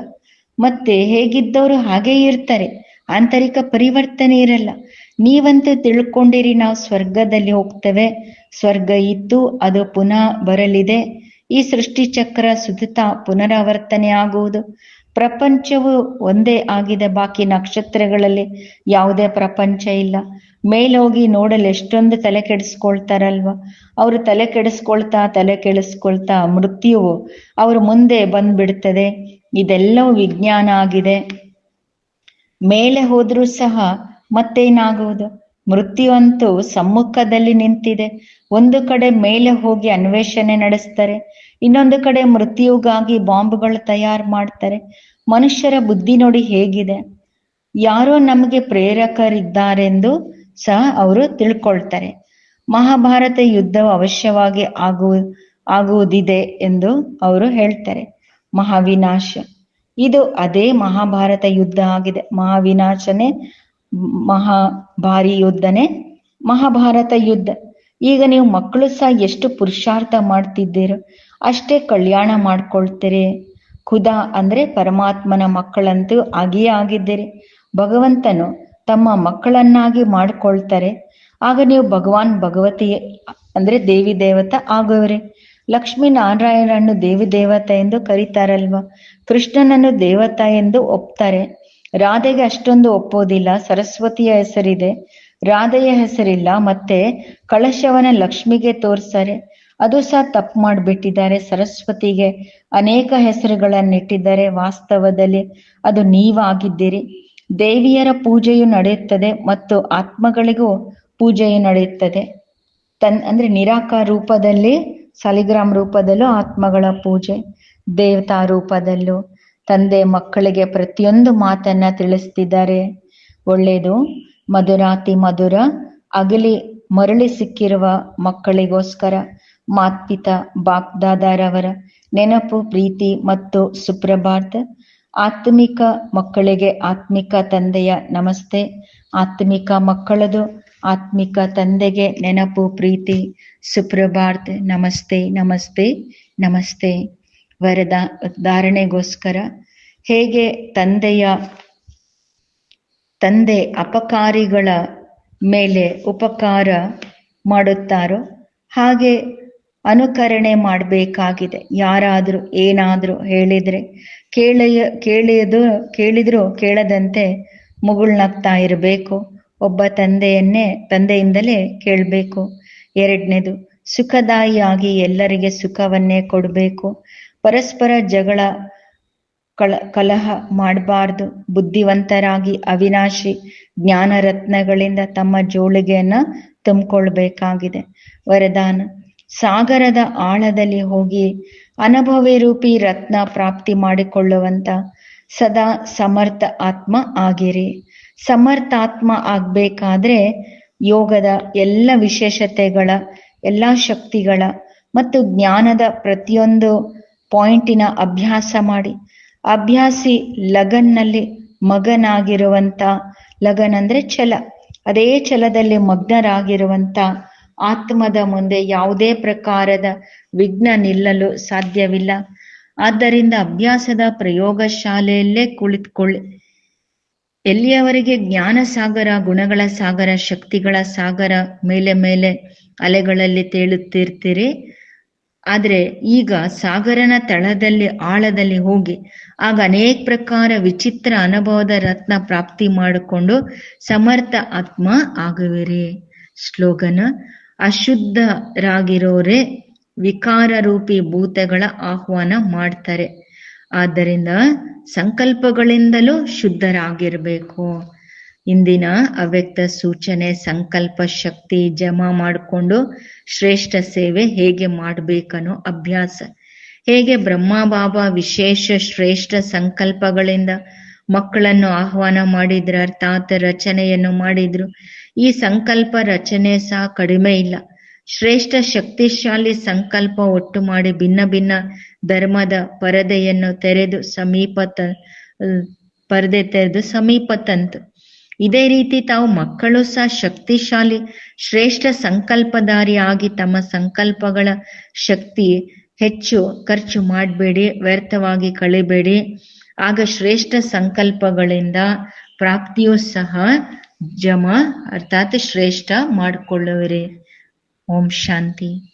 ಮತ್ತೆ ಹೇಗಿದ್ದವರು ಹಾಗೇ ಇರ್ತಾರೆ, ಆಂತರಿಕ ಪರಿವರ್ತನೆ ಇರಲ್ಲ. ನೀವಂತೂ ತಿಳ್ಕೊಂಡಿರಿ, ನಾವು ಸ್ವರ್ಗದಲ್ಲಿ ಹೋಗ್ತೇವೆ. ಸ್ವರ್ಗ ಇತ್ತು ಅದು ಪುನಃ ಬರಲಿದೆ. ಈ ಸೃಷ್ಟಿ ಚಕ್ರ ಸುತ್ತ ಪುನರಾವರ್ತನೆ ಆಗುವುದು. ಪ್ರಪಂಚವು ಒಂದೇ ಆಗಿದೆ, ಬಾಕಿ ನಕ್ಷತ್ರಗಳಲ್ಲಿ ಯಾವುದೇ ಪ್ರಪಂಚ ಇಲ್ಲ. ಮೇಲೋಗಿ ನೋಡಲು ಎಷ್ಟೊಂದು ತಲೆ ಕೆಡಿಸ್ಕೊಳ್ತಾರಲ್ವಾ? ಅವರು ತಲೆ ಕೆಡಿಸ್ಕೊಳ್ತಾ ತಲೆ ಕೆಡಿಸ್ಕೊಳ್ತಾ ಮೃತ್ಯುವು ಅವ್ರ ಮುಂದೆ ಬಂದ್ಬಿಡ್ತದೆ. ಇದೆಲ್ಲವೂ ವಿಜ್ಞಾನ ಆಗಿದೆ. ಮೇಲೆ ಹೋದ್ರೂ ಸಹ ಮತ್ತೇನಾಗುವುದು? ಮೃತ್ಯು ಅಂತೂ ಸಮ್ಮುಖದಲ್ಲಿ ನಿಂತಿದೆ. ಒಂದು ಕಡೆ ಮೇಲೆ ಹೋಗಿ ಅನ್ವೇಷಣೆ ನಡೆಸ್ತಾರೆ. ಇನ್ನೊಂದು ಕಡೆ ಮೃತ್ಯುಗಾಗಿ ಬಾಂಬ್ಗಳು ತಯಾರು ಮಾಡ್ತಾರೆ. ಮನುಷ್ಯರ ಬುದ್ಧಿ ನೋಡಿ ಹೇಗಿದೆ. ಯಾರೋ ನಮಗೆ ಪ್ರೇರಕರಿದ್ದಾರೆಂದು ಸಹ ಅವರು ತಿಳ್ಕೊಳ್ತಾರೆ. ಮಹಾಭಾರತ ಯುದ್ಧವು ಅವಶ್ಯವಾಗಿ ಆಗು, ಆಗುವುದಿದೆ ಎಂದು ಅವರು ಹೇಳ್ತಾರೆ. ಮಹಾವಿನಾಶ. ಇದು ಅದೇ ಮಹಾಭಾರತ ಯುದ್ಧ ಆಗಿದೆ. ಮಹಾವಿನಾಶನೇ ಮಹಾ ಭಾರಿ ಯುದ್ಧನೇ ಮಹಾಭಾರತ ಯುದ್ಧ. ಈಗ ನೀವು ಮಕ್ಕಳು ಸಹ ಎಷ್ಟು ಪುರುಷಾರ್ಥ ಮಾಡ್ತಿದ್ದೀರೋ ಅಷ್ಟೇ ಕಲ್ಯಾಣ ಮಾಡ್ಕೊಳ್ತೀರಿ. ಖುದಾ ಅಂದ್ರೆ ಪರಮಾತ್ಮನ ಮಕ್ಕಳಂತೂ ಆಗಿಯೇ ಆಗಿದ್ದೀರಿ. ಭಗವಂತನು ತಮ್ಮ ಮಕ್ಕಳನ್ನಾಗಿ ಮಾಡ್ಕೊಳ್ತಾರೆ. ಆಗ ನೀವು ಭಗವಾನ್ ಭಗವತಿ, ಅಂದ್ರೆ ದೇವಿ ದೇವತ ಆಗೋವ್ರೆ ಲಕ್ಷ್ಮೀ ನಾರಾಯಣನ್ನು ದೇವಿ ದೇವತ ಎಂದು ಕರೀತಾರಲ್ವಾ? ಕೃಷ್ಣನನ್ನು ದೇವತ ಎಂದು ಒಪ್ತಾರೆ. ರಾಧೆಗೆ ಅಷ್ಟೊಂದು ಒಪ್ಪೋದಿಲ್ಲ ಸರಸ್ವತಿಯ ಹೆಸರಿದೆ. ರಾಧೆಯ ಹೆಸರಿಲ್ಲ, ಮತ್ತೆ ಕಳಶವನ ಲಕ್ಷ್ಮಿಗೆ ತೋರಿಸ್ತಾರೆ. ಅದು ಸಹ ತಪ್ಪು ಮಾಡಿಬಿಟ್ಟಿದ್ದಾರೆ. ಸರಸ್ವತಿಗೆ ಅನೇಕ ಹೆಸರುಗಳನ್ನಿಟ್ಟಿದ್ದಾರೆ ವಾಸ್ತವದಲ್ಲಿ. ಅದು ನೀವಾಗಿದ್ದೀರಿ. ದೇವಿಯರ ಪೂಜೆಯು ನಡೆಯುತ್ತದೆ ಮತ್ತು ಆತ್ಮಗಳಿಗೂ ಪೂಜೆಯು ನಡೆಯುತ್ತದೆ. ತನ್, ಅಂದ್ರೆ ನಿರಾಕಾರ ರೂಪದಲ್ಲಿ, ಸಾಲಿಗ್ರಾಮ್ ರೂಪದಲ್ಲೂ ಆತ್ಮಗಳ ಪೂಜೆ, ದೇವತಾ ರೂಪದಲ್ಲೂ. ತಂದೆ ಮಕ್ಕಳಿಗೆ ಪ್ರತಿಯೊಂದು ಮಾತನ್ನ ತಿಳಿಸ್ತಿದ್ದಾರೆ. ಒಳ್ಳೆಯದು, ಮಧುರಾತಿ ಮಧುರ, ಅಗಲಿ ಮರಳಿ ಸಿಕ್ಕಿರುವ ಮಕ್ಕಳಿಗೋಸ್ಕರ ಮಾತ್ಪಿತ ಬಾಪ್ದಾದಾರವರ ನೆನಪು, ಪ್ರೀತಿ ಮತ್ತು ಸುಪ್ರಭಾತ. ಆತ್ಮಿಕ ಮಕ್ಕಳಿಗೆ ಆತ್ಮಿಕ ತಂದೆಯ ನಮಸ್ತೆ. ಆತ್ಮಿಕ ಮಕ್ಕಳದು ಆತ್ಮಿಕ ತಂದೆಗೆ ನೆನಪು, ಪ್ರೀತಿ. ಸುಪ್ರಭಾತ್, ನಮಸ್ತೆ ನಮಸ್ತೆ ನಮಸ್ತೆ. ವರದ ಧಾರಣೆಗೋಸ್ಕರ ಹೇಗೆ ತಂದೆಯ ತಂದೆ ಅಪಕಾರಿಗಳ ಮೇಲೆ ಉಪಕಾರ ಮಾಡುತ್ತಾರೋ ಹಾಗೆ ಅನುಕರಣೆ ಮಾಡಬೇಕಾಗಿದೆ. ಯಾರಾದರೂ ಏನಾದರೂ ಹೇಳಿದರೆ ಕೇಳೆಯ, ಕೇಳಿಯದು, ಕೇಳಿದ್ರು ಕೇಳದಂತೆ ಮುಗುಳ್ನಗ್ತಾ ಇರಬೇಕು. ಒಬ್ಬ ತಂದೆಯನ್ನೇ, ತಂದೆಯಿಂದಲೇ ಕೇಳಬೇಕು. ಎರಡನೇದು, ಸುಖದಾಯಿಯಾಗಿ ಎಲ್ಲರಿಗೆ ಸುಖವನ್ನೇ ಕೊಡಬೇಕು. ಪರಸ್ಪರ ಜಗಳ, ಕಳ, ಕಲಹ ಮಾಡಬಾರ್ದು. ಬುದ್ಧಿವಂತರಾಗಿ ಅವಿನಾಶಿ ಜ್ಞಾನ ರತ್ನಗಳಿಂದ ತಮ್ಮ ಜೋಳಿಗೆಯನ್ನ ತುಂಬಿಕೊಳ್ಬೇಕಾಗಿದೆ. ವರದಾನ ಸಾಗರದ ಆಳದಲ್ಲಿ ಹೋಗಿ ಅನುಭವಿ ರೂಪಿ ರತ್ನ ಪ್ರಾಪ್ತಿ ಮಾಡಿಕೊಳ್ಳುವಂತ ಸದಾ ಸಮರ್ಥ ಆತ್ಮ ಆಗಿರಿ. ಸಮರ್ಥಾತ್ಮ ಆಗ್ಬೇಕಾದ್ರೆ ಯೋಗದ ಎಲ್ಲ ವಿಶೇಷತೆಗಳ, ಎಲ್ಲ ಶಕ್ತಿಗಳ ಮತ್ತು ಜ್ಞಾನದ ಪ್ರತಿಯೊಂದು ಪಾಯಿಂಟಿನ ಅಭ್ಯಾಸ ಮಾಡಿ. ಅಭ್ಯಾಸಿ ಲಗನ್ನಲ್ಲಿ ಮಗನಾಗಿರುವಂತ, ಲಗನ್ ಅಂದ್ರೆ ಛಲ. ಅದೇ ಛಲದಲ್ಲಿ ಮಗ್ನರಾಗಿರುವಂತ ಆತ್ಮದ ಮುಂದೆ ಯಾವುದೇ ಪ್ರಕಾರದ ವಿಘ್ನ ನಿಲ್ಲಲು ಸಾಧ್ಯವಿಲ್ಲ. ಆದ್ದರಿಂದ ಅಭ್ಯಾಸದ ಪ್ರಯೋಗ ಶಾಲೆಯಲ್ಲೇ ಕುಳಿತುಕೊಳ್ಳಿ. ಎಲ್ಲಿಯವರೆಗೆ ಜ್ಞಾನ ಸಾಗರ ಗುಣಗಳ ಸಾಗರ, ಶಕ್ತಿಗಳ ಸಾಗರ ಮೇಲೆ ಮೇಲೆ ಅಲೆಗಳಲ್ಲಿ ತೇಳುತ್ತಿರ್ತೀರಿ ಆದ್ರೆ ಈಗ ಸಾಗರನ ತಳದಲ್ಲಿ, ಆಳದಲ್ಲಿ ಹೋಗಿ, ಆಗ ಅನೇಕ ಪ್ರಕಾರ ವಿಚಿತ್ರ ಅನುಭವದ ರತ್ನ ಪ್ರಾಪ್ತಿ ಮಾಡಿಕೊಂಡು ಸಮರ್ಥ ಆತ್ಮ ಆಗುವಿರಿ. ಸ್ಲೋಗನ ಅಶುದ್ಧರಾಗಿರೋರೇ ವಿಕಾರ ರೂಪಿ ಭೂತಗಳ ಆಹ್ವಾನ ಮಾಡ್ತಾರೆ. ಆದ್ದರಿಂದ ಸಂಕಲ್ಪಗಳಿಂದಲೂ ಶುದ್ಧರಾಗಿರ್ಬೇಕು. ಇಂದಿನ ಅವ್ಯಕ್ತ ಸೂಚನೆ, ಸಂಕಲ್ಪ, ಶಕ್ತಿ ಜಮಾ ಮಾಡಿಕೊಂಡು ಶ್ರೇಷ್ಠ ಸೇವೆ ಹೇಗೆ ಮಾಡ್ಬೇಕನ್ನೋ ಅಭ್ಯಾಸ. ಹೇಗೆ ಬ್ರಹ್ಮ ಬಾಬಾ ವಿಶೇಷ ಶ್ರೇಷ್ಠ ಸಂಕಲ್ಪಗಳಿಂದ ಮಕ್ಕಳನ್ನು ಆಹ್ವಾನ ಮಾಡಿದ್ರ ಅರ್ಥಾತ್ ರಚನೆಯನ್ನು ಮಾಡಿದ್ರು ಈ ಸಂಕಲ್ಪ ರಚನೆ ಸಹ ಕಡಿಮೆ ಇಲ್ಲ. ಶ್ರೇಷ್ಠ ಶಕ್ತಿಶಾಲಿ ಸಂಕಲ್ಪ ಒಟ್ಟು ಮಾಡಿ ಭಿನ್ನ ಭಿನ್ನ ಧರ್ಮದ ಪರದೆಯನ್ನು ತೆರೆದು ಸಮೀಪ ಪರದೆ ತೆರೆದು ಸಮೀಪ ತಂತು ಇದೇ ರೀತಿ ತಾವು ಮಕ್ಕಳು ಸಹ ಶಕ್ತಿಶಾಲಿ, ಶ್ರೇಷ್ಠ ಸಂಕಲ್ಪಧಾರಿ ಆಗಿ ತಮ್ಮ ಸಂಕಲ್ಪಗಳ ಶಕ್ತಿ ಹೆಚ್ಚು ಖರ್ಚು ಮಾಡಬೇಡಿ, ವ್ಯರ್ಥವಾಗಿ ಕಳಿಬೇಡಿ. ಆಗ ಶ್ರೇಷ್ಠ ಸಂಕಲ್ಪಗಳಿಂದ ಪ್ರಾಪ್ತಿಯೂ ಸಹ ಜಮ ಅರ್ಥಾತ್ ಶ್ರೇಷ್ಠ ಮಾಡಿಕೊಳ್ಳುವಿರಿ. ಓಂ ಶಾಂತಿ.